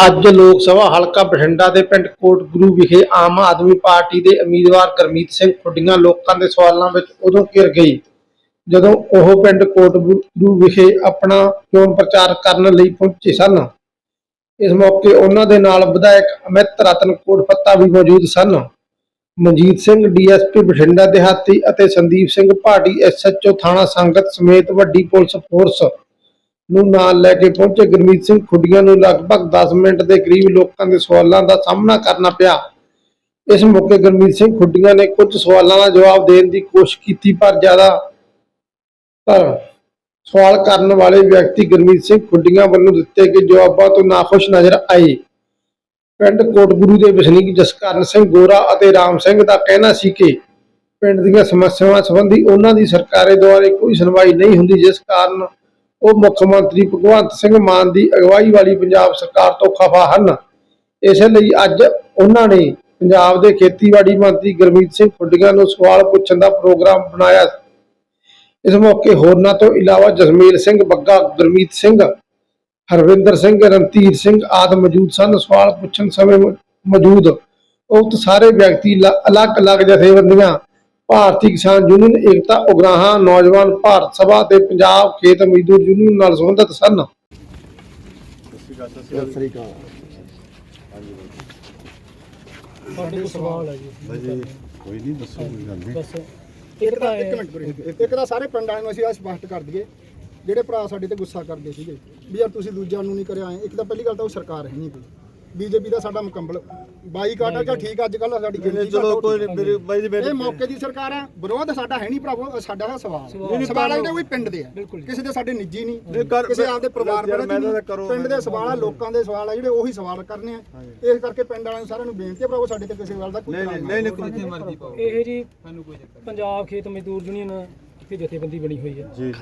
ਅੱਜ ਲੋਕ ਸਭਾ ਹਲਕਾ ਬਠਿੰਡਾ ਦੇ ਪਿੰਡ ਕੋਟਗੁਰੂ ਵਿਖੇ ਆਮ ਆਦਮੀ ਪਾਰਟੀ ਦੇ ਉਮੀਦਵਾਰ ਗੁਰਮੀਤ ਸਿੰਘ ਖੁੱਡੀਆਂ ਲੋਕਾਂ ਦੇ ਸਵਾਲਾਂ ਵਿੱਚ ਉਦੋਂ ਘਿਰ ਗਈ, ਜਦੋਂ ਉਹ ਪਿੰਡ ਕੋਟਗੁਰੂ ਵਿਖੇ ਆਪਣਾ ਚੋਣ ਪ੍ਰਚਾਰ ਕਰਨ ਲਈ ਪਹੁੰਚੇ ਸਨ। ਇਸ ਮੌਕੇ ਉਹਨਾਂ ਦੇ ਨਾਲ ਵਿਧਾਇਕ ਅਮਿਤ ਰਤਨ ਕੋਟਪੱਤਾ ਵੀ ਮੌਜੂਦ ਸਨ। ਮਨਜੀਤ ਸਿੰਘ ਡੀਐਸਪੀ ਬਠਿੰਡਾ ਦਿਹਾਤੀ ਅਤੇ ਸੰਦੀਪ ਸਿੰਘ ਭਾਟੀ ਐਸਐਚਓ ਥਾਣਾ ਸੰਗਤ ਸਮੇਤ ਵੱਡੀ ਪੁਲਿਸ ਫੋਰਸ ਨੂੰ ਨਾਲ ਲੈ ਕੇ ਪਹੁੰਚੇ। ਗੁਰਮੀਤ ਸਿੰਘ ਖੁੱਡੀਆਂ ਨੂੰ ਲਗਭਗ 10 ਮਿੰਟ ਦੇ ਕਰੀਬ ਲੋਕਾਂ ਦੇ ਸਵਾਲਾਂ ਦਾ ਸਾਹਮਣਾ ਕਰਨਾ ਪਿਆ। ਇਸ ਮੌਕੇ ਗੁਰਮੀਤ ਸਿੰਘ ਖੁੱਡੀਆਂ ਨੇ ਕੁਝ ਸਵਾਲਾਂ ਦਾ ਜਵਾਬ ਦੇਣ ਦੀ ਕੋਸ਼ਿਸ਼ ਕੀਤੀ, ਪਰ ਜ਼ਿਆਦਾ ਪਰ ਸਵਾਲ ਕਰਨ ਵਾਲੇ ਵਿਅਕਤੀ ਗੁਰਮੀਤ ਸਿੰਘ ਖੁੱਡੀਆਂ ਵੱਲੋਂ ਦਿੱਤੇ ਗਏ ਜਵਾਬਾਂ ਤੋਂ ਨਾਖੁਸ਼ ਨਜ਼ਰ ਆਏ। ਪਿੰਡ ਕੋਟਗੁਰੂ ਦੇ ਵਸਨੀਕ ਜਸਕਰਨ ਸਿੰਘ ਗੋਰਾ ਅਤੇ ਰਾਮ ਸਿੰਘ ਦਾ ਕਹਿਣਾ ਸੀ ਕਿ ਪਿੰਡ ਦੀਆਂ ਸਮੱਸਿਆਵਾਂ ਸੰਬੰਧੀ ਉਹਨਾਂ ਦੀ ਸਰਕਾਰੇ ਦੁਆਰਾ ਕੋਈ ਸੁਣਵਾਈ ਨਹੀਂ ਹੁੰਦੀ, ਜਿਸ ਕਾਰਨ ਉਹ ਮੁੱਖ ਮੰਤਰੀ ਭਗਵੰਤ ਸਿੰਘ ਮਾਨ ਦੀ ਅਗਵਾਈ ਵਾਲੀ ਪੰਜਾਬ ਸਰਕਾਰ ਤੋਂ ਖਫਾ ਹਨ। ਇਸੇ ਲਈ ਅੱਜ ਉਹਨਾਂ ਨੇ ਪੰਜਾਬ ਦੇ ਖੇਤੀਬਾੜੀ ਮੰਤਰੀ ਗੁਰਮੀਤ ਸਿੰਘ ਖੁੱਡੀਆਂ ਨੂੰ ਸਵਾਲ ਪੁੱਛਣ ਦਾ ਪ੍ਰੋਗਰਾਮ ਬਣਾਇਆ। ਇਸ ਮੌਕੇ ਹੋਰਨਾਂ ਤੋਂ ਇਲਾਵਾ ਜਸਮੀਰ ਸਿੰਘ ਬੱਗਾ, ਗੁਰਮੀਤ ਸਿੰਘ, ਹਰਵਿੰਦਰ ਸਿੰਘ, ਰਣਧੀਰ ਸਿੰਘ ਆਦਿ ਮੌਜੂਦ ਸਨ। ਸਵਾਲ ਪੁੱਛਣ ਸਮੇਂ ਮੌਜੂਦ ਉਕਤ ਸਾਰੇ ਵਿਅਕਤੀ ਅਲੱਗ-ਅਲੱਗ ਜਥੇਬੰਦੀਆਂ ਭਾਰਤੀ ਕਿਸਾਨ ਯੂਨੀਅਨ ਏਕਤਾ ਉਗਰਾਹਾਂ ਨੌਜਵਾਨ ਭਾਰਤ ਸਭਾ ਤੇ ਪੰਜਾਬ ਖੇਤ ਮਜ਼ਦੂਰ ਯੂਨੀਅਨ ਨਾਲ ਸੰਬੰਧਿਤ ਸਨ। ਸ੍ਰੀ ਅਕਾਲ ਸਾਡੇ ਕੋਲ ਸਵਾਲ ਹੈ ਜੀ। ਭਾਜੀ ਕੋਈ ਨਹੀਂ ਦੱਸੋ ਕੋਈ ਗੱਲ ਨਹੀਂ। ਬਸ ਇੱਕ ਤਾਂ ਇੱਕ ਇਹ- ਮਿੰਟ ਵੀਰੇ ਇੱਕ ਤਾਂ ਸਾਰੇ ਪਿੰਡਾਂ ਨੂੰ ਅਸੀਂ ਆ ਸਪਸ਼ਟ ਕਰ ਦਈਏ ਜਿਹੜੇ ਭਰਾ ਸਾਡੇ ਤੇ ਗੁੱਸਾ ਕਰਦੇ ਸੀਗੇ ਵੀ ਯਾਰ ਤੁਸੀਂ ਦੂਜਿਆਂ ਨੂੰ ਨਹੀਂ ਕਰਿਆ ਆਏ ਇੱਕ ਤਾਂ ਪਹਿਲੀ ਗੱਲ ਤਾਂ ਉਹ ਸਰਕਾਰ ਹੈ ਨਹੀਂ ਕੋਈ। ਬੀਜੇਪੀ ਦਾ ਸਾਡਾ ਮੁਕੰਮਲ। ਬਾਈਕਾਟ ਆ ਜਾਂ ਠੀਕ ਅੱਜ ਕੱਲ ਸਾਡੀ ਗਿਣਤੀ ਚਲੋ ਕੋਈ ਨਹੀਂ ਮੇਰੇ ਬਾਈ ਜੀ ਇਹ ਮੇਰੇ ਮੌਕੇ ਦੀ ਸਰਕਾਰ ਹੈ ਵਿਰੋਧ ਸਾਡਾ ਹੈ ਨਹੀਂ ਭਰਾਵੋ ਸਾਡਾ ਹੈ। ਸਵਾਲ। ਸਵਾਲ। ਜਿਹੜੇ ਕੋਈ ਪਿੰਡ ਦੇ ਆ। ਕਿਸੇ ਦੇ ਸਾਡੇ ਨਿੱਜੀ ਨਹੀਂ। ਨਹੀਂ ਕਰ- ਕਿਸੇ ਆਪਦੇ ਪਰਿਵਾਰ ਯਾਰ ਬਾਰੇ ਮੈਂ ਤਾਂ ਨਹੀਂ। ਕਰੋ, ਪਿੰਡ ਦੇ ਮੈਂ- ਸਵਾਲ ਆ ਲੋਕਾਂ ਦੇ ਸਵਾਲ ਆ ਜਿਹੜੇ ਉਹੀ ਸਵਾਲ ਕਰਨੇ ਆ। ਇਸ ਕਰਕੇ ਪਿੰਡ ਵਾਲਿਆਂ ਨੂੰ ਸਾਰਿਆਂ ਨੂੰ ਬੇਨਤੀ ਹੈ ਭਰਾਵੋ ਸਾਡੇ ਤੇ ਕਿਸੇ ਗੱਲ ਦਾ ਕੋਈ ਨਹੀਂ ਇਤਰਾਜ਼ ਨਹੀਂ ਨਹੀਂ ਕੋਈ ਇਹ ਜੀ ਪੰਜਾਬ ਖੇਤ ਮਜ਼ਦੂਰ ਯੂਨੀਅਨ ਦੀ ਜਥੇਬੰਦੀ ਬਣੀ ਹੋਈ ਹੈ। ਜੀ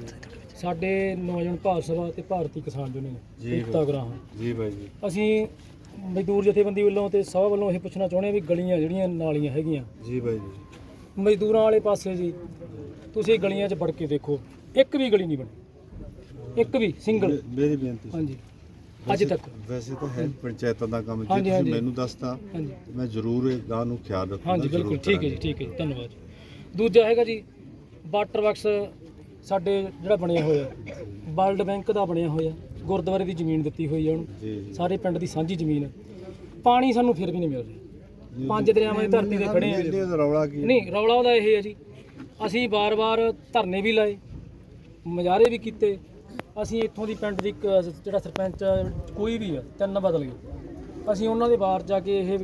ਸਾਡੇ ਨੌਜਵਾਨ ਭਾਰਤ ਸਭਾ ਤੇ ਭਾਰਤੀ ਕਿਸਾਨ ਯੂਨੀਅਨ ਜੀ। ਏਕਤਾ ਗ੍ਰਾਹਾਂ ਜੀ ਬਾਈ ਜੀ। ਅਸੀਂ ਮਜ਼ਦੂਰ ਜਥੇਬੰਦੀ ਵੱਲੋਂ ਤੇ ਸਭਾ ਵੱਲੋਂ ਇਹ ਪੁੱਛਣਾ ਚਾਹੁੰਦੇ ਹਾਂ ਵੀ ਗਲੀਆਂ ਜਿਹੜੀਆਂ ਨਾਲੀਆਂ ਹੈਗੀਆਂ। ਜੀ ਬਾਈ ਜੀ। ਮਜ਼ਦੂਰਾਂ ਵਾਲੇ ਪਾਸੇ ਜੀ ਤੁਸੀਂ ਗਲੀਆਂ 'ਚ ਵੜ ਕੇ ਦੇਖੋ ਇੱਕ ਵੀ ਗਲੀ ਨਹੀਂ ਬਣੀ। ਇੱਕ ਵੀ ਸਿੰਗਲ। ਮੇਰੀ ਬੇਨਤੀ। ਹਾਂਜੀ। ਅੱਜ ਤੱਕ। ਵੈਸੇ ਤਾਂ ਹੈ ਪੰਚਾਇਤਾਂ ਦਾ ਕੰਮ ਜੇ ਤੁਸੀਂ। ਮੈਨੂੰ ਦੱਸਤਾ ਮੈਂ ਜ਼ਰੂਰ ਇਹ ਗਾਂ ਨੂੰ ਖਿਆਲ ਰੱਖੂੰਗਾ ਹਾਂਜੀ ਬਿਲਕੁਲ। ਠੀਕ ਹੈ ਜੀ। ਠੀਕ ਹੈ ਧੰਨਵਾਦ। ਦੂਜਾ ਹੈਗਾ ਜੀ ਵਾਟਰ ਵਰਕਸ ਸਾਡੇ ਜਿਹੜਾ ਬਣਿਆ ਹੋਇਆ ਵਰਲਡ ਬੈਂਕ ਦਾ ਬਣਿਆ ਹੋਇਆ। ਗੁਰਦੁਆਰੇ ਦੀ ਜ਼ਮੀਨ ਦਿੱਤੀ ਹੋਈ ਹੈ ਉਹਨੂੰ। ਸਾਰੇ ਪਿੰਡ ਦੀ ਸਾਂਝੀ ਜ਼ਮੀਨ ਹੈ ਪਾਣੀ ਸਾਨੂੰ ਫਿਰ ਵੀ ਨਹੀਂ ਮਿਲ ਰਿਹਾ। ਪੰਜ ਦਰਿਆਵਾਂ ਦੀ ਧਰਤੀ ਤੇ ਖੜੇ ਆ ਇਹਦੇ ਰੌਲਾ ਕੀ ਨਹੀਂ ਰੌਲਾ ਉਹਦਾ ਇਹ ਹੈ ਜੀ। ਅਸੀਂ ਬਾਰ-ਬਾਰ ਧਰਨੇ ਵੀ ਲਾਏ ਮੁਜ਼ਾਹਰੇ ਵੀ ਕੀਤੇ। ਅਸੀਂ ਇੱਥੋਂ ਦੀ ਪਿੰਡ ਦੀ ਇੱਕ ਜਿਹੜਾ ਸਰਪੰਚ ਕੋਈ ਵੀ ਆ ਤਿੰਨ ਬਦਲ ਗਏ। ਅਸੀਂ ਉਹਨਾਂ ਦੇ ਬਾਹਰ ਜਾ ਕੇ ਇਹ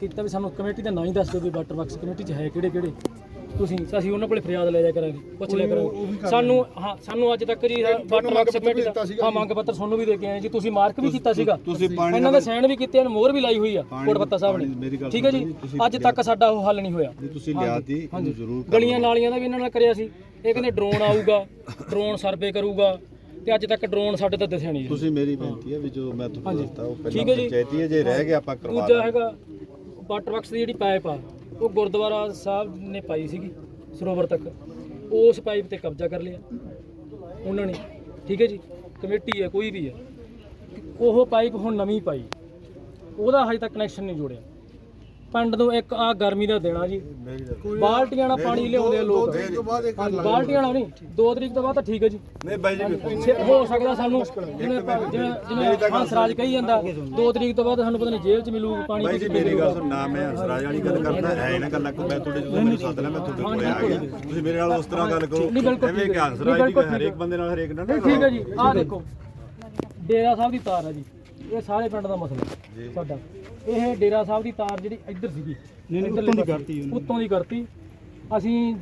ਕੀਤਾ ਵੀ ਸਾਨੂੰ ਕਮੇਟੀ ਦਾ ਨਾਂ ਹੀ ਦੱਸ ਦਿਓ ਵੀ ਵਾਟਰ ਵਰਕਸ ਕਮੇਟੀ 'ਚ ਹੈ ਕਿਹੜੇ ਕਿਹੜੇ ਤੁਸੀਂ ਅਸੀਂ ਉਹਨਾਂ ਕੋਲੇ ਫਰਿਆਦ ਲੈ ਜਾ ਕਰਾਂਗੇ ਪੁੱਛ ਲਿਆ ਕਰਾਂਗੇ ਸਾਨੂੰ ਹਾਂ ਸਾਨੂੰ ਅੱਜ ਤੱਕ ਜੀ ਵਾਟਰ ਵਰਕਸ ਕਮੇਟੀ ਦਾ ਹਾਂ ਮੰਗ ਪੱਤਰ ਤੁਹਾਨੂੰ ਵੀ ਦੇ ਕੇ ਆਏ ਜੀ ਤੁਸੀਂ ਮਾਰਕ ਵੀ ਕੀਤਾ ਸੀਗਾ ਇਹਨਾਂ ਦੇ ਸਾਈਨ ਵੀ ਕੀਤੇ ਹਨ ਮੋਹਰ ਵੀ ਲਾਈ ਹੋਈ ਆ ਪਾਣੀ- ਕੋਟ ਪੱਤਾ ਸਾਹਿਬ ਨੇ ਠੀਕ ਹੈ ਜੀ ਅੱਜ ਤੱਕ ਸਾਡਾ ਉਹ ਹੱਲ ਨਹੀਂ ਹੋਇਆ ਜੇ ਤੁਸੀਂ ਲਿਆਤੀ ਜ਼ਰੂਰ। ਗਲੀਆਂ ਨਾਲੀਆਂ ਦਾ ਵੀ ਇਹਨਾਂ ਨਾਲ ਕਰਿਆ ਸੀ ਇਹ ਕਹਿੰਦੇ ਡਰੋਨ ਆਊਗਾ ਡਰੋਨ ਸਰਵੇ ਕਰੂਗਾ ਤੇ ਅੱਜ ਤੱਕ ਡਰੋਨ ਸਾਡੇ ਤੋਂ ਦਿਸਿਆ ਨਹੀਂ। ਤੁਸੀਂ ਮੇਰੀ ਬੇਨਤੀ ਹੈ ਵੀ ਜੋ ਮੈਂ ਤੁਹਾਨੂੰ। ਦੱਸਤਾ ਉਹ ਪਹਿਲਾਂ। ਪੰਚਾਇਤੀ ਹੈ ਜੇ ਰਹਿ ਗਿਆ ਆਪਾਂ ਕਰਵਾ ਦੂਜਾ। ਹੈਗਾ ਵਾਟਰ ਵਰਕਸ ਦੀ ਜਿਹੜੀ ਪਾਈਪ ਆ ਉਹ ਗੁਰਦੁਆਰਾ ਸਾਹਿਬ ਨੇ ਪਾਈ ਸੀਗੀ, ਸਰੋਵਰ ਤੱਕ। ਉਸ ਪਾਈਪ ਤੇ ਕਬਜ਼ਾ ਕਰ ਲਿਆ। ਉਹਨਾਂ ਨੇ, ਠੀਕ ਹੈ ਜੀ? ਕਮੇਟੀ ਹੈ, ਕੋਈ ਵੀ ਹੈ। ਉਹ ਪਾਈਪ ਹੁਣ ਨਵੀਂ ਪਾਈ। ਉਹਦਾ ਹਜੇ ਤੱਕ ਕਨੈਕਸ਼ਨ ਨਹੀਂ ਜੋੜਿਆ। ਪਿੰਡ ਨੂੰ ਇੱਕ ਆ ਗਰਮੀ ਦਾ ਦੇਣਾ ਜੀ। ਬਾਲਟੀਆਂ ਨਾਲ ਪਾਣੀ ਲਿਆਉਂਦੇ ਆ ਲੋਕ। ਹਾਂਜੀ, ਬਾਲਟੀਆਂ ਨਾਲ ਨਹੀਂ 2 ਤਰੀਕ ਤੋਂ ਬਾਅਦ ਤਾਂ ਠੀਕ ਹੈ ਜੀ। ਨਹੀਂ ਬਾਈ ਜੀ ਹੋ ਸਕਦਾ ਸਾਨੂੰ ਜਿਵੇਂ ਹੰਸਰਾਜ ਕਹੀ ਜਾਂਦਾ 2 ਤਰੀਕ ਤੋਂ ਬਾਅਦ ਸਾਨੂੰ ਪਤਾ ਨਹੀਂ ਜੇਲ੍ਹ 'ਚ ਮਿਲੂਗੀ ਪਾਣੀ ਬਾਈ ਜੀ ਮੇਰੀ ਗੱਲ ਸੁਣ ਨਾ ਮੈਂ ਹੰਸਰਾਜ ਵਾਲੀ ਗੱਲ ਕਰਦਾ ਐ ਨਾ ਗੱਲਾਂ ਕੋ ਮੈਂ ਤੁਹਾਡੇ ਜਦੋਂ ਮੈਨੂੰ ਸੱਦ ਲਿਆ ਮੈਂ ਤੁਹਾਡੇ ਕੋਲ ਆ ਗਿਆ। ਤੁਸੀਂ ਮੇਰੇ ਨਾਲ ਉਸ ਤਰ੍ਹਾਂ ਗੱਲ ਕਰੋ। ਐਵੇਂ ਕਿ ਹੈ। ਹੰਸਰਾਜ ਬਿਲਕੁਲ ਹਰੇਕ ਬੰਦੇ ਨਾਲ ਹਰੇਕ ਨਾਲ ਠੀਕ ਹੈ ਜੀ ਆਹ ਦੇਖੋ। ਡੇਰਾ ਸਾਹਿਬ ਦੀ ਤਾਰ ਹੈ ਜੀ। ਇਹ ਸਾਰੇ ਪਿੰਡ ਦਾ ਮਸਲਾ ਸਾਡਾ। ਇਹ ਡੇਰਾ ਸਾਹਿਬ ਦੀ ਤਾਰ ਜਿਹੜੀ ਇੱਧਰ ਸੀਗੀ ਨਹੀਂ ਨਹੀਂ ਉੱਤੋਂ ਦੀ ਕਰਤੀ ਉੱਤੋਂ ਦੀ ਕਰਤੀ। ਅਸੀਂ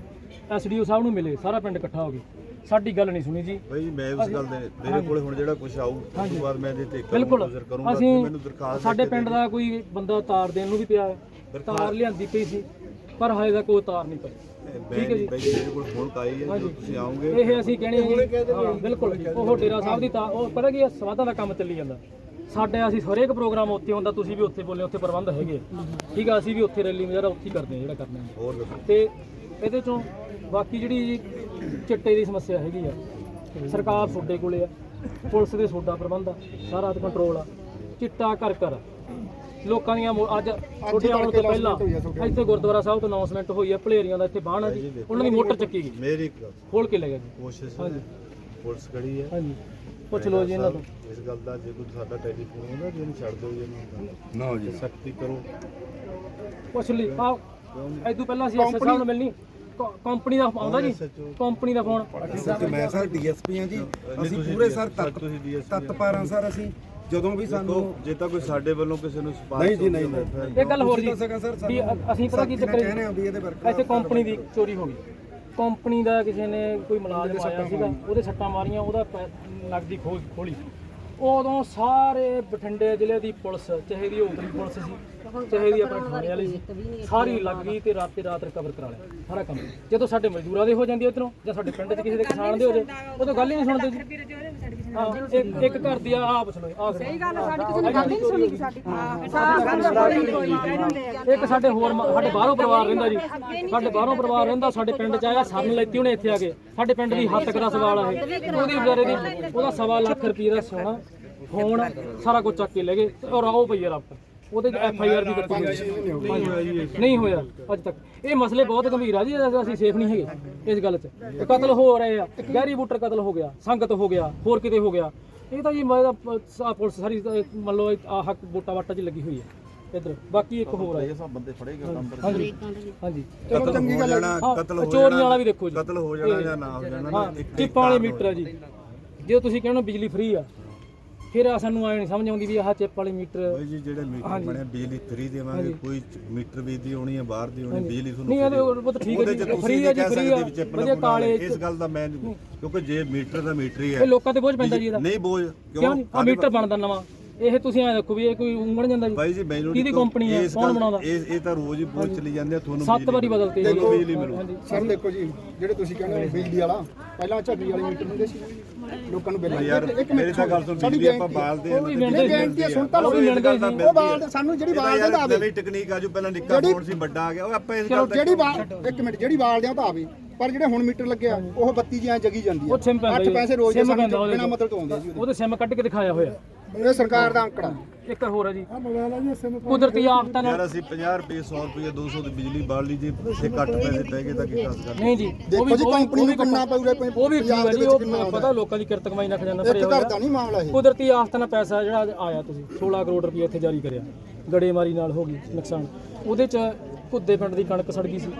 ਐਸਡੀਓ ਸਾਹਿਬ ਨੂੰ ਮਿਲੇ ਸਾਰਾ ਪਿੰਡ ਇਕੱਠਾ ਹੋ ਗਿਆ ਸਾਡੀ ਗੱਲ ਨਹੀਂ ਸੁਣੀ ਜੀ। ਬਾਈ ਜੀ ਮੈਂ ਉਸ ਗੱਲ ਦੇ ਮੇਰੇ ਕੋਲੇ ਹੁਣ ਜਿਹੜਾ ਕੁਝ ਆਊ ਉਸ ਤੋਂ ਬਾਅਦ ਮੈਂ ਇਹਦੇ ਤੇ ਬਿਲਕੁਲ। ਨਜ਼ਰ ਕਰੂੰਗਾ ਅਸੀਂ ਮੈਨੂੰ ਦਰਖਾਸਤ ਸਾਡੇ ਪਿੰਡ ਦਾ। ਕੋਈ ਬੰਦਾ ਤਾਰ ਦੇਣ ਨੂੰ ਵੀ ਪਿਆ। ਤਾਰ ਲਿਆਂਦੀ ਪਈ ਸੀ ਪਰ ਹਜੇ ਤੱਕ ਕੋਈ ਤਾਰ ਨਹੀਂ ਪਈ। ਠੀਕ ਹੈ ਜੀ? ਬਾਈ ਜੀ ਮੇਰੇ ਕੋਲ ਫੋਨ ਕਾਈ ਹੈ ਜਦੋਂ ਤੁਸੀਂ ਆਓਗੇ। ਇਹ ਅਸੀਂ ਜੀ, ਹਾਂ, ਬਿਲਕੁਲ। ਉਹ ਡੇਰਾ ਸਾਹਿਬ ਦੀ ਤਾਂ ਉਹ ਪਤਾ ਕੀ ਸਵਾਦਾਂ ਦਾ ਕੰਮ ਚੱਲੀ ਜਾਂਦਾ। ਸਾਡੇ ਅਸੀਂ ਹਰੇਕ ਪ੍ਰੋਗਰਾਮ ਉੱਥੇ ਹੁੰਦਾ ਤੁਸੀਂ ਵੀ ਉੱਥੇ ਬੋਲੇ ਉੱਥੇ ਪ੍ਰਬੰਧ ਹੈਗੇ। ਆ। ਠੀਕ ਆ ਅਸੀਂ ਵੀ ਉੱਥੇ ਰੈਲੀ ਵਗੈਰਾ ਉੱਥੇ ਹੀ ਕਰਦੇ ਆ ਜਿਹੜਾ ਕਰਨਾ ਹੈ। ਹੋਰ ਦੱਸੋ। ਤੇ ਇਹਦੇ ਚੋਂ ਬਾਕੀ ਜਿਹੜੀ ਚਿੱਟੇ ਦੀ ਸਮੱਸਿਆ ਹੈਗੀ ਆ ਸਰਕਾਰ ਤੁਹਾਡੇ ਕੋਲੇ ਆ ਪੁਲਿਸ ਦੇ ਸੋਡਾ ਪ੍ਰਬੰਧ ਆ ਸਾਰਾ ਕੰਟਰੋਲ ਆ। ਚਿੱਟਾ ਕਰ ਕਰ। ਲੋਕਾਂ ਦੀਆਂ ਮੋ- ਅੱਜ ਛੋਟੇ ਆਉਣ ਤੋਂ ਪਹਿਲਾਂ ਆ ਤੁਹਾਡੇ ਇੱਥੇ ਗੁਰਦੁਆਰਾ ਸਾਹਿਬ ਤੋਂ ਅਨਾਉਂਸਮੈਂਟ ਹੋਈ ਹੈ ਭਲੇਰੀਆਂ ਦਾ ਇੱਥੇ ਬਾਹਣ ਹੈ ਜੀ ਉਹਨਾਂ ਦੀ ਮੋਟਰ ਚੱਕੀ ਗਈ। ਮੇਰੀ ਇੱਕ ਗੱਲ, ਖੋਲ ਕੇ ਲੈ ਗਿਆ ਜੀ। ਕੋਸ਼ਿਸ਼ ਹਾਂਜੀ। ਪੁਲਿਸ ਖੜੀ ਹੈ। ਹਾਂਜੀ। ਪੁੱਛ ਲਓ ਜੀ ਇਹਨਾਂ ਤੋਂ। ਇਸ ਗੱਲ ਦਾ ਜੇ ਕੋਈ ਸਾਡਾ ਟੈਲੀਫੋਨ ਹੁੰਦਾ ਜੀ ਇਹਨੂੰ ਛੱਡ ਦਿਓ ਜੀ ਇਹਨੂੰ ਨਾ ਜੀ ਸਖਤੀ ਕਰੋ। ਪੁੱਛ ਲਈ। ਆ ਐਦੋਂ ਪਹਿਲਾਂ ਅਸੀਂ ਐਸਐਸ ਸਾਹਿਬ ਨੂੰ ਮਿਲਣੀ। ਕੰਪਨੀ ਦਾ ਆਉਂਦਾ ਜੀ। ਕੰਪਨੀ ਦਾ ਫੋਨ। ਸਰ ਮੈਂ ਸਰ ਡੀਐਸਪੀ ਹਾਂ ਜੀ। ਅਸੀਂ ਪੂਰੇ ਸਰ ਤੱਤ ਤੁਸੀਂ DSP ਤੱਤ ਪਾਰਾਂ ਸਰ ਅਸੀਂ। ਜਦੋਂ ਵੀ ਸਾਨੂੰ ਜੇ ਤਾਂ ਕੋਈ ਸਾਡੇ ਵੱਲੋਂ ਕਿਸੇ ਨੂੰ ਸਪਾਰਸ਼ ਨਹੀਂ ਜੀ, ਨਹੀਂ। ਇਹ ਗੱਲ ਹੋਰ ਜੀ ਅਸੀਂ ਪਤਾ ਕੀ ਚੱਕਰ ਵਰਕ ਇੱਥੇ ਕੰਪਨੀ ਦੀ ਚੋਰੀ ਹੋ ਗਈ। ਕੰਪਨੀ ਦਾ ਕਿਸੇ ਨੇ ਕੋਈ ਮੁਲਾਜ਼ਮ ਆਇਆ ਸੀਗਾ ਉਹਦੇ ਸੱਟਾਂ ਮਾਰੀਆਂ ਉਹਦਾ ਪੈ- ਨਗਦੀ ਖੋਲ ਖੋਲੀ। ਉਦੋਂ ਸਾਰੇ ਬਠਿੰਡੇ ਜ਼ਿਲ੍ਹੇ ਦੀ ਪੁਲਿਸ ਚਾਹੇ ਦੀ ਉਤਰੀ ਪੁਲਿਸ ਸੀ ਚਾਹੇ ਦੀ ਆਪਣੇ ਥਾਣੇ ਵਾਲੀ ਸੀ ਸਾਰੀ ਲੱਗ ਗਈ ਤੇ ਰਾਤੇ ਰਾਤ ਰਿਕਵਰ ਕਰਾ ਲਿਆ ਸਾਰਾ ਕੰਮ। ਜਦੋਂ ਸਾਡੇ ਮਜ਼ਦੂਰਾਂ ਦੇ ਹੋ ਜਾਂਦੀ ਇਧਰੋਂ ਜਾਂ ਸਾਡੇ ਪਿੰਡ 'ਚ ਕਿਸੇ ਦੇ ਕਿਸਾਨ ਦੇ ਹੋ ਜਾਏ ਉਦੋਂ ਗੱਲ ਹੀ ਨਹੀਂ ਸੁਣਦੇ ਜੀ। ਹਾਂ ਇੱਕ ਇੱਕ ਘਰ ਦੀ ਆ ਆ ਪੁੱਛ ਲਓ ਆ ਸਹੀ ਗੱਲ ਸਾਡੀ ਕਿਸੇ ਨੇ ਗੱਲ ਨਹੀਂ ਸੁਣੀ ਸਾਡੀ ਇੱਕ ਸਾਡੇ ਹੋਰ ਸਾਡੇ ਬਾਹਰੋਂ ਪਰਿਵਾਰ ਰਹਿੰਦਾ ਜੀ। ਸਾਡੇ ਬਾਹਰੋਂ ਪਰਿਵਾਰ ਰਹਿੰਦਾ ਸਾਡੇ ਪਿੰਡ ਚ ਆਇਆ ਸਰਨ ਲੈਤੀ ਉਹਨੇ ਇੱਥੇ ਆ ਕੇ। ਸਾਡੇ ਪਿੰਡ ਦੀ ਹੱਦ ਤੱਕ ਦਾ ਸਵਾਲ ਆ ਇਹ। ਉਹਦੀ ਵਿਚਾਰੇ ਦੀ ਉਹਦਾ ਸਵਾ ਲੱਖ ਰੁਪਏ ਦਾ ਸੋਨਾ ਫੋਨ ਸਾਰਾ ਕੁਝ ਚੱਕ ਕੇ ਲੈ ਗਏ। ਤੇ ਉਹ ਰਾਓ ਪਈ ਆ ਰੱਬ। ਉਹਦੇ ਐਫ ਆਈ ਆਰ ਵੀ ਕੱਟੀ ਹੋਈ ਨਹੀਂ ਹੋਇਆ ਅੱਜ ਤੱਕ। ਇਹ ਮਸਲੇ ਬਹੁਤ ਗੰਭੀਰ ਆ ਜੀ ਅਸੀਂ ਸੇਫ ਨਹੀਂ ਹੈਗੇ ਇਸ ਗੱਲ 'ਚ। ਇਹ ਕਤਲ ਹੋ ਰਹੇ ਆ। ਗਹਿਰੀ ਬੂਟਰ ਕਤਲ ਹੋ ਗਿਆ ਸੰਗਤ ਹੋ ਗਿਆ ਹੋਰ ਕਿਤੇ ਹੋ ਗਿਆ। ਇਹ ਤਾਂ ਜੀ ਮੈਂ ਤਾਂ ਪ- ਪੁਲਿਸ ਸਾਰੀ ਤਾਂ ਮੰਨ ਲਓ ਆ ਹੱਕ ਵੋਟਾਂ ਵਾਟਾਂ 'ਚ ਲੱਗੀ ਹੋਈ ਹੈ ਇੱਧਰ। ਬਾਕੀ ਇੱਕ ਹੋਰ ਆ ਇਹ ਸਭ ਬੰਦੇ ਫੜੇਗਾ ਕੰਮ ਹਾਂਜੀ ਹਾਂਜੀ ਕਤਲ ਹੋ ਜਾਣਾ ਹਾਂ, ਕਤਲ ਹੋ ਚੋਰੀਆਂ ਜਾਣਾ ਵਾਲਾ ਵੀ ਦੇਖੋ ਜੀ। ਕਤਲ ਹੋ ਜਾਣਾ ਜਾਂ ਨਾ ਹੋ ਜਾਣਾ ਹਾਂ ਨਾ, ਇੱਕ- ਚਿੱਪਾਂ ਵਾਲੇ ਮੀਟਰ ਆ ਜੀ। ਜੇ ਤੁਸੀਂ ਕਹਿੰਦੇ ਹੋ ਬਿਜਲੀ ਫ੍ਰੀ ਆ ਫਿਰ ਆ ਸਾਨੂੰ ਆਏ ਨਹੀਂ ਸਮਝ ਆਉਂਦੀ ਵੀ ਆਹ ਚਿੱਪ ਵਾਲੇ ਮੀਟਰ ਬਾਈ ਜੀ ਜਿਹੜੇ ਮੀਟਰ ਬਣੇ ਬਿਜਲੀ ਫ੍ਰੀ ਦੇਵਾਂਗੇ ਕੋਈ ਮੀਟਰ ਵੀ ਦੀ ਹੋਣੀ ਹੈ ਬਾਹਰ ਦੀ ਹੋਣੀ ਬਿਜਲੀ ਤੁਹਾਨੂੰ ਨਹੀਂ ਇਹਦੇ ਉਹ ਤਾਂ ਠੀਕ ਹੈ ਉਹਦੇ ਜੀ ਤੁਸੀਂ ਫ੍ਰੀ ਆ ਜੀ ਕਹਿ ਫ੍ਰੀ ਸਕਦੇ ਆ। ਵੀ ਚਿੱਪ ਵਧੀਆ ਕਾਲੇ ਇਸ ਗੱਲ ਦਾ ਮੈਂ ਕਿਉਂਕਿ ਜੇ ਮੀਟਰ ਦਾ ਮੀਟਰ ਹੀ ਇਹ ਹੈ ਲੋਕਾਂ ਤੇ ਬੋਝ ਪੈਂਦਾ ਜੀ ਇਹਦਾ। ਨਹੀਂ ਬੋਝ ਕਿਉਂ ਨਹੀਂ ਆ ਮੀਟਰ ਬਣਦਾ ਨਵਾਂ। ਇਹ ਤੁਸੀਂ ਐ ਦੇਖੋ ਵੀ ਇਹ ਕੋਈ ਉਂਗਣ ਜਾਂਦਾ ਜੀ। ਬਾਈ ਜੀ ਮੈਨੂੰ ਕਿਹਦੀ ਕੰਪਨੀ ਹੈ ਕੌਣ ਬਣਾਉਂਦਾ? ਇਹ ਇਹ ਤਾਂ ਰੋਜ਼ ਹੀ ਬੋਝ ਚਲੀ ਜਾਂਦੇ ਆ ਤੁਹਾਨੂੰ ਸੱਤ ਵਾਰੀ ਬਦਲਤੇ ਜੀ। ਤੁਹਾਨੂੰ ਬਿਜਲੀ ਮਿਲੂ। ਸਰ ਦੇਖੋ ਜੀ ਜਿਹੜੇ ਤੁਸੀਂ ਕਹਿੰਦੇ ਹੋ ਬਿਜਲੀ ਵਾਲਾ ਪਹਿਲਾਂ ਝੱਗੀ ਵਾਲੇ ਮੀਟਰ ਹੁੰਦੇ ਸੀ। ਲੋਕਾਂ ਨੂੰ ਬਿੱਲ ਯਾਰ ਮੇਰੀ ਤਾਂ ਗੱਲ ਸੁਣ ਸਾਡੀ ਬਿਜਲੀ ਆਪਾਂ। ਬਾਲਦੇ ਆ ਉਹ ਵੀ ਨਾ ਮਿਲਦੇ ਇਹ ਹੈ, ਸੁਣ ਤਾਂ ਉਹ ਵੀ ਮਿਲਦੇ ਸੀ ਉਹ ਬਾਲ ਸਾਨੂੰ ਜਿਹੜੀ ਬਾਲ ਦੇ ਤਾਂ ਆਵੇ ਨਵੀਂ ਟੈਕਨੀਕ ਆਜੂ ਪਹਿਲਾਂ ਨਿੱਕਾ ਫੋਨ ਸੀ ਵੱਡਾ ਆ ਗਿਆ ਉਹ ਆਪਾਂ ਇਸ ਚਲੋ ਗੱਲ ਦਾ ਜਿਹੜੀ ਬਾਲ ਇੱਕ ਮਿੰਟ ਜਿਹੜੀ ਬਾਲ ਦੇ ਤਾਂ ਆਵੇ ਪਰ ਜਿਹੜੇ ਹੁਣ ਮੀਟਰ ਲੱਗਿਆ ਉਹ ਬੱਤੀ ਜਿਹਾ ਜਗੀ ਜਾਂਦੀ ਉਹ ਪੈਂਦਾ 8 ਜੀ। ਪੈਸੇ ਰੋਜ਼ ਦੇ ਸਾਨੂੰ ਬਿਨਾਂ। ਮਤਲਬ ਤੋਂ ਆਉਂਦੇ ਜੀ ਉਹਦੇ ਸਿਮ ਕੱਢ ਕੇ ਦਿਖਾਇਆ ਹੋਇਆ। ਇਹ ਸਰਕਾਰ ਦਾ ਅੰਕੜਾ। ਇੱਕ ਹੋਰ ਆ ਜੀ ਕੁਦਰਤੀ ਆਫਤਾਂ ਨਾਲ ਯਾਰ ਅਸੀਂ 50 ਰੁਪਏ 100 ਰੁਪਏ 200 ਦੀ ਬਿਜਲੀ ਬਾਲ ਲਈ ਜੇ ਤੇ ਘੱਟ ਪੈਸੇ ਪੈ ਗਏ ਤਾਂ ਕੀ ਕਰ ਸਕਦੇ ਨਹੀਂ ਜੀ ਉਹ ਦੇਖੋ ਵੀ ਜੀ ਉਹ ਵੀ- ਕੰਪਨੀ ਉਹ ਨੂੰ ਵੀ ਕਿੰਨਾ ਪਊਗਾ ਉਹ ਵੀ ਠੀਕ ਹੈ ਜੀ ਉਹ ਪਤਾ ਲੋਕਾਂ ਦੀ ਕਿਰਤ ਕਮਾਈ ਨਾਲ ਖਜ਼ਾਨਾ ਭਰਿਆ ਇੱਕ ਹੋਇਆ। ਘਰ ਦਾ ਨਹੀਂ ਮਾਮਲਾ ਇਹ। ਕੁਦਰਤੀ ਆਫਤ ਨਾਲ ਪੈਸਾ ਜਿਹੜਾ ਆਇਆ ਤੁਸੀਂ 16 ਕਰੋੜ ਰੁਪਏ ਇੱਥੇ ਜਾਰੀ ਕਰਿਆ ਗੜੇਮਾਰੀ ਨਾਲ ਹੋ ਗਈ ਨੁਕਸਾਨ। ਉਹਦੇ ਚ ਕੁੱਦੇ ਪਿੰਡ ਦੀ ਕਣਕ ਸੜ ਗਈ ਸੀ।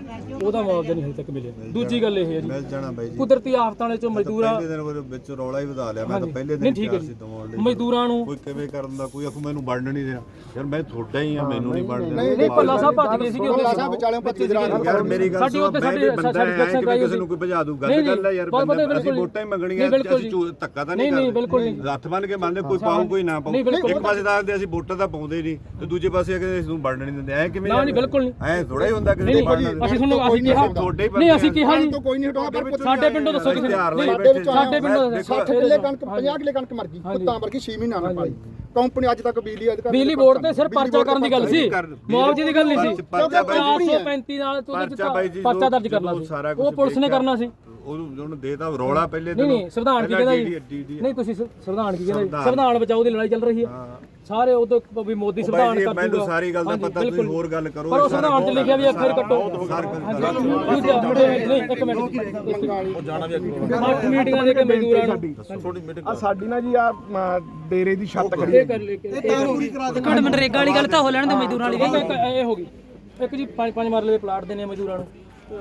ਉਹਦਾ ਮੁਆਵਜ਼ਾ ਨਹੀਂ ਹਜੇ ਤੱਕ ਮਿਲਿਆ। ਦੂਜੀ ਗੱਲ ਇਹ ਹੈ ਜੀ। ਮਿਲ ਜਾਣਾ ਬਾਈ ਜੀ। ਕੁਦਰਤੀ ਆਫਤਾਂ ਵਾਲੇ ਚੋਂ ਮਜ਼ਦੂਰਾਂ ਪਹਿਲੇ ਦਿਨ ਉਹਦੇ ਵਿੱਚ ਰੌਲਾ ਹੀ ਵਧਾ ਲਿਆ। ਮੈਂ ਤਾਂ ਪਹਿਲੇ ਨਹੀਂ ਦਿਨ ਠੀਕ ਹੈ ਤਿਆਰ ਜੀ। ਸੀ ਦਵਾਉਣ ਲਈ ਮਜ਼ਦੂਰਾਂ ਨੂੰ ਕੋਈ ਕਿਵੇਂ ਕਰਨ ਦਾ ਕੋਈ ਆਖੂ ਮੈਨੂੰ ਵੰਡ ਨਹੀਂ ਦੇਣਾ। ਯਾਰ ਮੈਂ ਤੁਹਾਡਾ ਹੀ ਆ ਮੈਨੂੰ ਨਹੀਂ ਵੰਡ ਦੇਣਾ। ਨਹੀਂ ਭੱਲਾ ਸਾਹਿਬ ਭੱਜ ਗਏ ਸੀਗੇ ਭੱਲਾ ਸਾਹਿਬ ਭੱਜ ਗਏ ਦਰਾਰ ਯਾਰ ਮੇਰੀ ਗੱਲ ਸਾਡੀ ਸੁਣੋ ਉੱਤੇ ਮੈਂ ਸਾਡੀ ਬੰਦਾ ਹੈ ਕਿ ਕਿਸੇ ਨੂੰ ਕੋਈ ਭਜਾ ਦੂ ਗੱਲ ਗੱਲ ਹੈ ਯਾਰ ਬਹੁਤ ਬੰਦਾ ਅਸੀਂ ਵੋਟਾਂ ਹੀ ਮੰਗਣੀਆਂ ਅਸੀਂ ਚੋ- ਧੱਕਾ ਤਾਂ ਨਹੀਂ ਨਹੀਂ, ਨਹੀਂ, ਕਰਦੇ। ਬਿਲਕੁਲ ਨਹੀਂ। ਹੱਥ ਬੰਨ ਕੇ ਮੰਨਦੇ ਕੋਈ ਪਾਉ ਕੋਈ ਨਾ ਪਾਉ। ਇੱਕ ਪਾਸੇ ਦੱਸਦੇ ਅਸੀਂ ਵੋਟਾਂ ਤਾਂ ਪਾਉਂਦੇ ਨਹੀਂ ਤੇ ਦੂਜੇ ਪਾਸੇ ਅਗਰ ਇਸ ਨੂੰ ਵੰਡ ਨਹੀਂ ਦਿੰਦੇ। ਐ ਕਿਵੇਂ ਨਾ ਨਹੀਂ ਬਿਲਕੁਲ ਨਹੀਂ ਐ ਥੋੜਾ ਹੀ ਹੁੰਦਾ ਕਿਸੇ ਨਹੀਂ ਦੇ ਨਹੀਂ ਵੰਡ ਅਸੀਂ ਤੁਹਾਨੂੰ ਅਸੀਂ ਕਿਹਾ ਤੁਹਾਡੇ ਹੀ ਨਹੀਂ ਅਸੀਂ ਕਿਹਾ ਜੀ ਤੋਂ ਕੋਈ ਨਹੀਂ ਹਟਾਉਣਾ ਪਰ ਸਾਡੇ ਪਿੰਡੋਂ ਦੱਸੋ ਕਿਸੇ ਨੂੰ ਨਹੀਂ, ਬੈਠੇ ਸਾਡੇ ਪਿੰਡੋਂ ਦੱਸੋ 60 ਕਿੱਲੇ ਕਣਕ 50 ਕਿੱਲੇ ਕਣਕ ਮਰ ਗਈ। ਕੁੱਤਾਂ ਵਰਗੀ 6 ਮਹੀਨਿਆਂ ਨਾਲ ਪਾਈ। ਕੰਪਨੀ ਅੱਜ ਤੱਕ ਬਿਜਲੀ ਅਧਿਕਾਰੀ ਬਿਜਲੀ ਬੋਰਡ ਤੇ ਸਿਰਫ ਪਰਚਾ ਕਰਨ ਦੀ ਗੱਲ ਸੀ। ਮੁਆਵਜ਼ੇ ਦੀ ਗੱਲ ਨਹੀਂ ਸੀ। ਪਰਚਾ ਬਾਈ ਜੀ। 435 ਨਾਲ ਪਰਚਾ ਦਰਜ ਕਰਨਾ ਸੀ। ਸਾਰਾ ਉਹ ਪੁਲਿਸ ਨੇ। ਕਰਨਾ ਸੀ। ਉਹਨੂੰ ਉਹਨੂੰ ਦੇਤਾ ਰੌਲਾ ਪਹਿਲੇ ਨਹੀਂ ਨਹੀਂ ਸੰਵਿਧਾਨ ਕੀ ਕਹਿੰਦਾ ਜੀ? ਜੀ ਨਹੀਂ ਤੁਸੀਂ ਸ- ਸੰਵਿਧਾਨ ਕੀ ਕਹਿੰਦਾ ਜੀ? ਸੰਵਿਧਾਨ। ਬਚਾਓ ਦੀ ਲੜਾਈ ਚੱਲ ਰਹੀ ਹੈ। ਸਾਰੇ ਉਦੋਂ ਵੀ ਮੋਦੀ ਸੰਵਿਧਾਨ ਬਾਈ ਜੀ ਕਰ ਮੈਨੂੰ ਦੂਗਾ ਸਾਰੀ ਗੱਲ ਦਾ ਹਾਂਜੀ, ਪਤਾ ਤੁਸੀਂ ਬਿਲਕੁਲ। ਹੋਰ ਗੱਲ ਕਰੋ ਪਰ ਉਹ ਇਹ ਸਾਰਾ ਸੰਵਿਧਾਨ 'ਚ ਲਿਖਿਆ ਵੀ ਅੱਖਰ ਕੱਟੋ। ਸਾਰ ਕਰ- ਹਾਂਜੀ ਦੂਜਾ ਨਹੀਂ ਇੱਕ ਮਿੰਟ। ਉਹ ਜਾਣਾ ਵੀ ਅੱਠ ਮੀਟਿੰਗਾਂ ਦੇ ਕੇ ਮਜ਼ਦੂਰਾਂ ਨੂੰ ਆ ਸਾਡੀ ਨਾ ਜੀ ਆ ਡੇਰੇ ਦੀ ਛੱਤ ਖੜੀ ਇਹ ਕਰ ਲੈ ਕੇ ਇੱਕ ਮਿੰਟ ਮਨਰੇਗਾ ਵਾਲੀ ਗੱਲ ਤਾਂ ਹੋ ਲੈਣ ਦੇ ਮਜ਼ਦੂਰਾਂ ਵਾਲੀ ਇਹ ਹੋ ਗਈ। ਇੱਕ ਜੀ ਪੰਜ ਪੰਜ ਮਰਲੇ ਦੇ ਪਲਾਟ ਦੇਣੇ ਮਜ਼ਦੂਰਾਂ ਨੂੰ।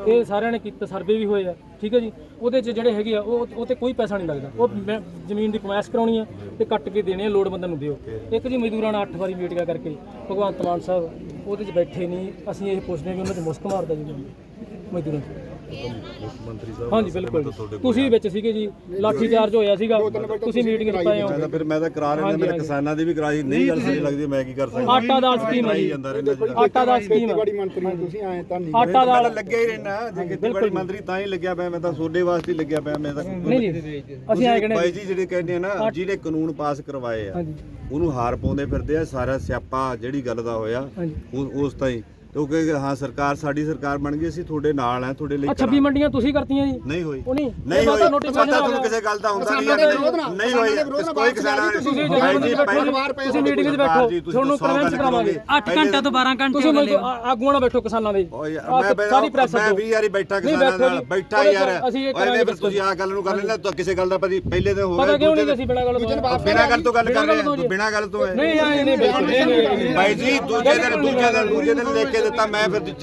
ਇਹ ਸਾਰਿਆਂ ਨੇ ਕੀਤਾ, ਸਰਵੇ ਵੀ ਹੋਏ ਆ, ਠੀਕ ਹੈ ਜੀ? ਉਹਦੇ 'ਚ ਜਿਹੜੇ ਹੈਗੇ ਆ, ਉਹ ਉਹ ਤੇ ਕੋਈ ਪੈਸਾ ਨਹੀਂ ਲੱਗਦਾ। ਉਹ ਮੈਂ- ਜ਼ਮੀਨ ਦੀ ਕਮਾਇਸ਼ ਕਰਾਉਣੀ ਆ ਤੇ ਕੱਟ ਕੇ ਦੇਣੇ ਆ ਲੋੜਵੰਦਾਂ ਨੂੰ ਦਿਓ। ਇੱਕ ਜੀ ਮਜ਼ਦੂਰਾਂ ਨਾਲ 8 ਵਾਰੀ ਮੀਟਿੰਗਾਂ ਕਰਕੇ, ਭਗਵੰਤ ਮਾਨ ਸਾਹਿਬ, ਉਹਦੇ 'ਚ ਬੈਠੇ ਨਹੀਂ, ਅਸੀਂ ਇਹ ਪੁੱਛਦੇ ਵੀ ਉਹਨਾਂ 'ਚ ਮੁਸਕ ਮਾਰਦਾ ਜੀ ਮਜ਼ਦੂਰਾਂ 'ਚ। ਮੰਤਰੀ ਸਾਹਿਬ ਹਾਂਜੀ ਬਿਲਕੁਲ ਤੁਸੀਂ ਵਿੱਚ ਸੀਗੇ ਜੀ ਲਾਠੀ ਚਾਰਜ ਹੋਇਆ ਸੀਗਾ। ਤੁਸੀਂ ਮੀਟਿੰਗ ਪਏ ਹੋ। ਮੈਂ ਤਾਂ ਫਿਰ ਮੈਂ ਤਾਂ ਕਰਾ ਰਿਹਾ ਮੈਂ ਕਿਸਾਨਾਂ ਦੀ ਵੀ ਕਰਾਈ ਨਹੀਂ ਗੱਲ ਸਹੀ ਲੱਗਦੀ ਮੈਂ ਕੀ ਕਰ ਸਕਦਾ? ਆਟਾ ਦਾਲ ਸਕੀਮ ਹੈ ਜੀ। ਆਟਾ ਦਾਲ ਸਕੀਮ ਹੈ। ਖੇਤੀਬਾੜੀ ਮੰਤਰੀ ਹੋ ਤੁਸੀਂ ਆਏ ਤਾਂ ਨਹੀਂ। ਆਟਾ ਦਾਲ ਲੱਗਿਆ ਹੀ ਰਹਿਣਾ ਜੇ ਖੇਤੀਬਾੜੀ ਮੰਤਰੀ ਤਾਂ ਹੀ ਲੱਗਿਆ ਪਿਆ ਮੈਂ ਤਾਂ ਤੁਹਾਡੇ ਵਾਸਤੇ ਹੀ ਲੱਗਿਆ ਪਿਆ ਮੈਂ ਤਾਂ ਨਹੀਂ ਜੀ ਅਸੀਂ ਆਏ ਕਹਿੰਦੇ ਬਾਈ ਜੀ ਜਿਹੜੇ ਕਹਿੰਦੇ ਆ ਨਾ ਜਿਹੜੇ ਕਾਨੂੰਨ ਪਾਸ ਕਰਵਾਏ ਆ ਉਹਨੂੰ ਹਾਰ ਪਾਉਂਦੇ ਫਿਰਦੇ ਆ ਸਾਰਾ ਸਿਆਪਾ ਜਿਹੜੀ ਗੱਲ ਦਾ ਹੋਇਆ ਉਸ ਤਾਂ ਹੀ ਤੇ ਉਹ ਕਹੇਗਾ ਹਾਂ ਸਰਕਾਰ ਸਾਡੀ ਸਰਕਾਰ ਬਣ ਗਈ ਅਸੀਂ ਤੁਹਾਡੇ ਨਾਲ ਆ ਤੁਹਾਡੇ ਲਈ ਆ 26 ਮੰਡੀਆਂ ਤੁਸੀਂ ਕਰਤੀਆਂ ਜੀ ਨਹੀਂ ਹੋਈ ਉਹ ਨਹੀਂ ਨਹੀਂ ਹੋਈ ਨੋਟਿਸ ਪਤਾ ਤੁਹਾਨੂੰ ਕਿਸੇ ਗੱਲ ਦਾ ਹੁੰਦਾ ਨਹੀਂ ਨਹੀਂ ਹੋਈ ਕੋਈ ਕਿਸਾਨ ਤੁਸੀਂ ਤੁਸੀਂ ਜੀ ਬੈਠੋ ਪਰਿਵਾਰ ਪਏ ਤੁਸੀਂ ਮੀਟਿੰਗ 'ਚ ਬੈਠੋ ਤੁਹਾਨੂੰ ਕਨਵਿੰਸ ਕਰਾਵਾਂਗੇ 8 ਘੰਟੇ ਤੋਂ 12 ਘੰਟੇ ਤੁਸੀਂ ਮੈਨੂੰ ਆਗੂਆਂ ਨਾਲ ਬੈਠੋ ਕਿਸਾਨਾਂ ਦੇ ਮੈਂ ਬੈ- ਸਾਰੀ ਪ੍ਰੈਸ ਮੈਂ ਅੱਗੋਂ। 20 ਵਾਰੀ ਬੈਠਾ ਕਿਸਾਨਾਂ ਨਾਲ। ਬੈਠਾ ਯਾਰ ਅਸੀਂ ਇਹ ਓਏ ਫਿਰ ਤੁਸੀਂ ਆਹ ਗੱਲ ਨੂੰ ਕਰ ਲੈਣਾ ਤਾਂ ਕਿਸੇ ਗੱਲ ਦਾ ਪਹਿਲੇ ਦਿਨ ਹੋ ਪਤਾ ਕਿਉਂ ਨਹੀਂ ਅਸੀਂ ਬਿਨਾਂ ਗੱਲ ਤੋਂ ਬਿਨਾਂ ਗੱਲ ਤੋਂ ਗੱਲ ਕਰ ਰਹੇ। ਬਿਨਾਂ ਗੱਲ ਤੋਂ ਨਹੀਂ ਨਹੀਂ। ਭਾਈ ਜੀ ਦੂਜੇ ਦਿਨ ਦੂਜੇ ਦਿਨ ਦੂਜੇ ਦਿਨ ਲਿਖ ਕੇ ਦਿੱਤਾ ਮੈਂ ਫਿਰ ਜੀ-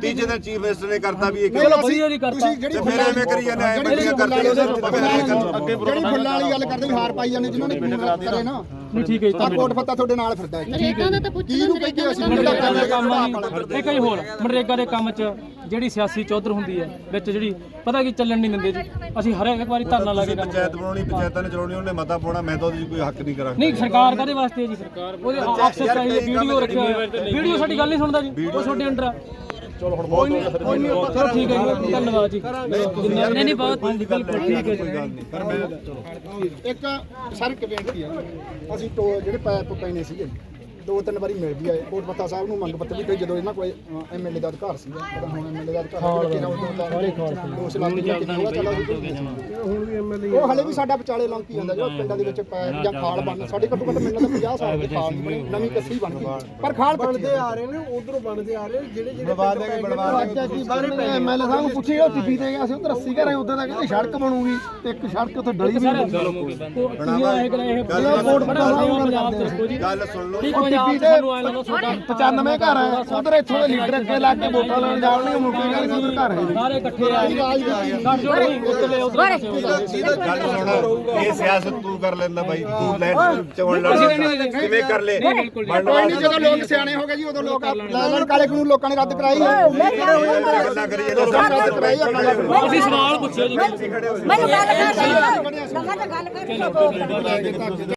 ਤੀਜੇ ਦਿਨ ਚੀਫ ਮਿਨਿਸਟਰ ਨੇ ਕਰਤਾ ਵੀ ਇਹ ਚਲੋ ਵਧੀਆ ਨਹੀਂ ਕਰਤਾ ਤੁਸੀਂ ਜਿਹੜੀ ਤੇ ਫਿਰ ਐਵੇਂ ਕਰੀ ਜਾਂਦੇ ਐ ਮੰਡੀਆਂ ਕਰਦੇ ਨੇ ਜਿਹੜੀ ਫੁੱਲਾਂ ਵਾਲੀ ਗੱਲ ਕਰਦੇ ਵੀ ਹਾਰ ਪਾਈ ਜਾਂਦੇ ਜਿਨ੍ਹਾਂ ਨੇ ਕਰੇ ਨਾ। ਨਹੀਂ ਠੀਕ ਹੈ ਜੀ, ਆ ਕੋਟ ਫੱਤਾ ਤੁਹਾਡੇ ਨਾਲ ਫਿਰਦਾ ਹੈ। ਨਰੇਗਾ ਦਾ ਤਾਂ ਪੁੱਛ ਕੀ ਨੂੰ ਕਹਿੰਦੇ ਅਸੀਂ ਜਿਹੜਾ ਮਨਰੇਗਾ ਦੇ ਕੰਮ ਆ ਇੱਕ ਹੀ ਹੋਰ ਮਨਰੇਗਾ ਦੇ ਕੰਮ 'ਚ ਜਿਹੜੀ ਸਿਆਸੀ ਚੌਧਰ ਹੁੰਦੀ ਹੈ ਵਿੱਚ ਜਿਹੜੀ ਪਤਾ ਕੀ ਚੱਲਣ ਨਹੀਂ ਦਿੰਦੇ ਜੀ। ਅਸੀਂ ਹਰ ਇੱਕ ਵਾਰੀ ਧਰਨਾ ਲਾ ਕੇ ਕੰਮ ਪੰਚਾਇਤ ਬਣਾਉਣੀ ਪੰਚਾਇਤਾਂ ਨੇ ਚਲਾਉਣੀ ਉਹਨੇ ਮਤਾ ਪਾਉਣਾ ਮੈਂ ਤਾਂ ਉਹਦੇ ਕੋਈ ਹੱਕ ਨਹੀਂ ਕਰਾਂਗਾ। ਨਹੀਂ ਸਰਕਾਰ ਕਾਦੇ ਵਾਸਤੇ ਹੈ ਜੀ? ਸਰਕਾਰ ਉਹਦੇ ਆਫਸਰ ਚਾਹੀਏ ਵੀਡੀਓ ਰੱਖਿਆ ਵੀਡੀਓ ਸਾਡੀ ਗੱਲ ਨਹੀਂ ਸੁਣਦਾ ਜੀ ਉਹ ਤੁਹਾਡੇ ਅੰਡਰ ਆ। ਚਲੋ ਹੁਣ ਬਹੁਤ ਚਲੋ ਠੀਕ ਹੈ ਜੀ। ਧੰਨਵਾਦ ਜੀ। ਜਿੰਨਾ ਨਹੀਂ ਨਹੀਂ ਬਹੁਤ ਬਿਲਕੁਲ ਠੀਕ ਹੈ ਜੀ। ਇੱਕ ਸਰ ਇੱਕ ਬੇਨਤੀ ਹੈ। ਅਸੀਂ ਟੋ ਜਿਹੜੇ ਪੈਪ ਪੈਣੇ ਸੀਗੇ। ਦੋ ਤਿੰਨ ਵਾਰੀ ਮਿਲ ਵੀ ਆਏ। ਕੋਟ ਪੱਤਾ ਸਾਹਿਬ ਨੂੰ ਮੰਗ ਪੱਤਰ ਵੀ ਤੇ ਜਦੋਂ ਇਹਨਾਂ ਕੋਲ ਐਮਐਲਏ ਦਾ ਅਧਿਕਾਰ ਸੀਗਾ। ਪਤਾ ਹੁਣ ਐਮਐਲਏ ਦਾ ਅਧਿਕਾਰ ਕਿ ਨਾ ਉਦੋਂ ਤਾਂ ਦੋਸ਼ ਲਾ ਕੇ ਕਿੰਨੇ ਹੋਇਆ ਚੱਲਾ ਹੁਣ ਵੀ ਐਮਐਲਏ ਉਹ ਹਲੇ ਵੀ ਸਾਡਾ ਵਿਚਾਲੇ ਲੰਕੀ ਜਾਂਦਾ ਜੋ ਪਿੰਡਾਂ ਦੇ ਵਿੱਚ ਜਾਂ ਖਾਲ ਬਣਨ ਸਾਡੇ ਘੱਟੋ ਘੱਟ ਮੈਨੂੰ ਤਾਂ 50 ਸਾਲ ਦੀ ਖਾਲ ਬਣੀ ਨਵੀਂ ਕੱਸੀ ਬਣ ਗਈ। ਪਰ ਖਾਲ ਬਣਦੇ ਆ ਰਹੇ ਨੇ ਉਧਰੋਂ ਬਣਦੇ ਆ ਰਹੇ ਜਿਹੜੇ ਜਿਹੜੇ ਬਣਵਾ ਦੇਗੇ ਬਣਵਾ ਦੇਗੇ ਐਮਐਲਏ ਸਾਹਿਬ ਨੂੰ ਪੁੱਛੀ ਉਹ ਟਿੱਪੀ ਤੇ ਗਿਆ ਸੀ ਉਧਰ 80 ਘਰੇ ਉਧਰ ਦਾ ਕਹਿੰਦੇ ਸੜਕ ਬਣੂਗੀ ਤੇ ਇੱਕ ਸੜਕ ਉੱਥੇ ਡਲੀ ਵੀ ਬਣਾਵਾ ਇਹ ਬਣਾ ਦੱਸੋ ਜੀ। ਗੱਲ ਸੁਣ ਲਓ। ਲੱਗਦਾ ਤੁਹਾਡਾ 95 ਘਰ ਹੈ ਉਧਰ ਇੱਥੋਂ ਦੇ ਲੀਡਰ ਅੱਗੇ ਲਾ ਕੇ ਵੋਟਾਂ ਲੈਣ ਜਾਣਗੇ ਮੁੜ ਕੇ ਕਹਿੰਦੇ ਉਧਰ ਘਰ ਹੈ ਸਾਰੇ ਇਕੱਠੇ ਉਧਰ ਗੱਲ ਸੁਣ। ਇਹ ਸਿਆਸਤ ਤੂੰ ਕਰ ਲੈਂਦਾ ਬਾਈ। ਤੂੰ ਲੈ ਚਵਣ ਲੜ ਕਿਵੇਂ ਕਰ ਲੈ? ਕੋਈ ਨਹੀਂ ਜਦੋਂ ਲੋਕ ਸਿਆਣੇ ਹੋ ਗਏ ਜੀ ਉਦੋਂ ਲੋਕ ਲੈਣ ਕਾਲੇ ਕਾਨੂੰਨ ਲੋਕਾਂ ਨੇ ਰੱਦ ਕਰਾਈ ਹੈ। ਗੱਲਾਂ ਕਰੀ ਜਾਂਦੇ ਰੱਦ ਕਰਾਈ ਹੈ। ਤੁਸੀਂ ਸਵਾਲ ਪੁੱਛਿਓ ਜੀ। ਮੈਨੂੰ ਗੱਲ ਕਰ ਗੱਲ ਕਰ